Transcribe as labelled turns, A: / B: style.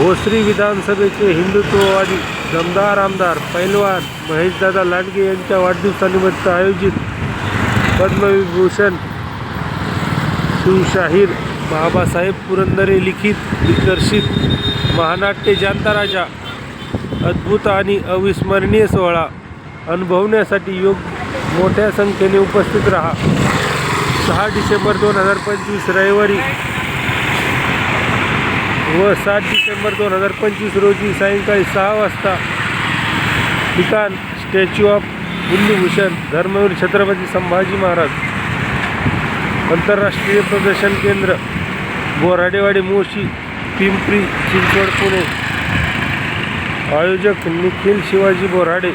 A: भोसरी विधानसभेचे हिंदुत्ववादी दमदार आमदार पैलवान महेशदादा लांडगे यांच्या वाढदिवसानिमित्त आयोजित पद्मविभूषण शिवशाहीर बाबासाहेब पुरंदरे लिखित दिग्दर्शित महानाट्य जानता राजा अद्भुत आणि अविस्मरणीय सोहळा अनुभवण्यासाठी योग मोठ्या संख्येने उपस्थित राहा. सहा डिसेंबर दोन हजार पंचवीस रविवारी व सात डिसेंबर दोन हजार पंचवीस रोजी सायंकाळी सहा वाजता ठिकाण स्टॅच्यू ऑफ बुल्लूभूषण धर्मवीर छत्रपती संभाजी महाराज आंतरराष्ट्रीय प्रदर्शन केंद्र बोराडेवाडी मोशी पिंपरी चिंचवड पुणे. आयोजक निखिल शिवाजी बोराडे